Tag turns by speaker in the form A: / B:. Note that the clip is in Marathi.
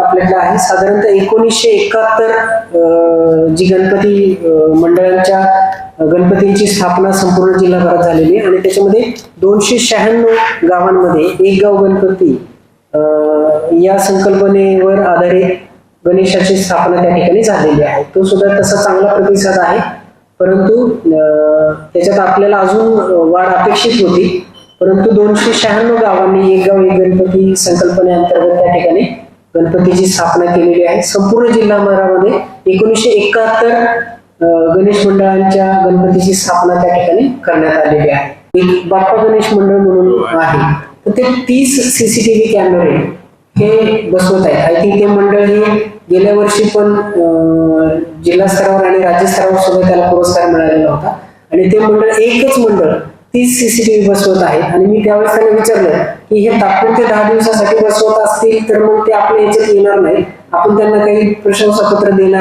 A: आपल्याकडे आहे. साधारणतः एकोणीसशे एकाहत्तर जी गणपती मंडळांच्या गणपतींची स्थापना संपूर्ण जिल्हाभरात झालेली आहे. आणि त्याच्यामध्ये दोनशे शहाण्णव गावांमध्ये एक गाव गणपती या संकल्पनेवर आधारित गणेशाची स्थापना त्या ठिकाणी झालेली आहे. तो सुद्धा तसा चांगला प्रतिसाद आहे. परंतु अं, त्याच्यात आपल्याला अजून वाढ अपेक्षित होती. परंतु दोनशे शहाण्णव गावांनी एक गाव एक गणपती संकल्पनेअंतर्गत त्या ठिकाणी गणपतीची स्थापना केलेली आहे. संपूर्ण जिल्हा जिल्हाभरामध्ये एकोणीसशे एकाहत्तर गणेश मंडळांच्या गणपतीची स्थापना त्या ठिकाणी करण्यात आलेली आहे. एक बाप्पा गणेश मंडळ म्हणून आहे. तर ते तीस सीसीटीव्ही कॅमेरे हे बसवत आहेत. आय थिंक ते मंडळ हे गेल्या वर्षी पण जिल्हा स्तरावर आणि राज्य स्तरावर सुद्धा त्याला पुरस्कार मिळालेला होता. आणि ते मंडळ एकच मंडळ तीच सीसीटीव्ही बसवत आहे. आणि मी त्यावेळेस त्यांना विचारलं की हे तात्पुरते दहा दिवसासाठी बसवत असतील तर मग ते आपल्या याच्यात येणार नाही आपण त्यांना काही प्रशंसापत्र देणार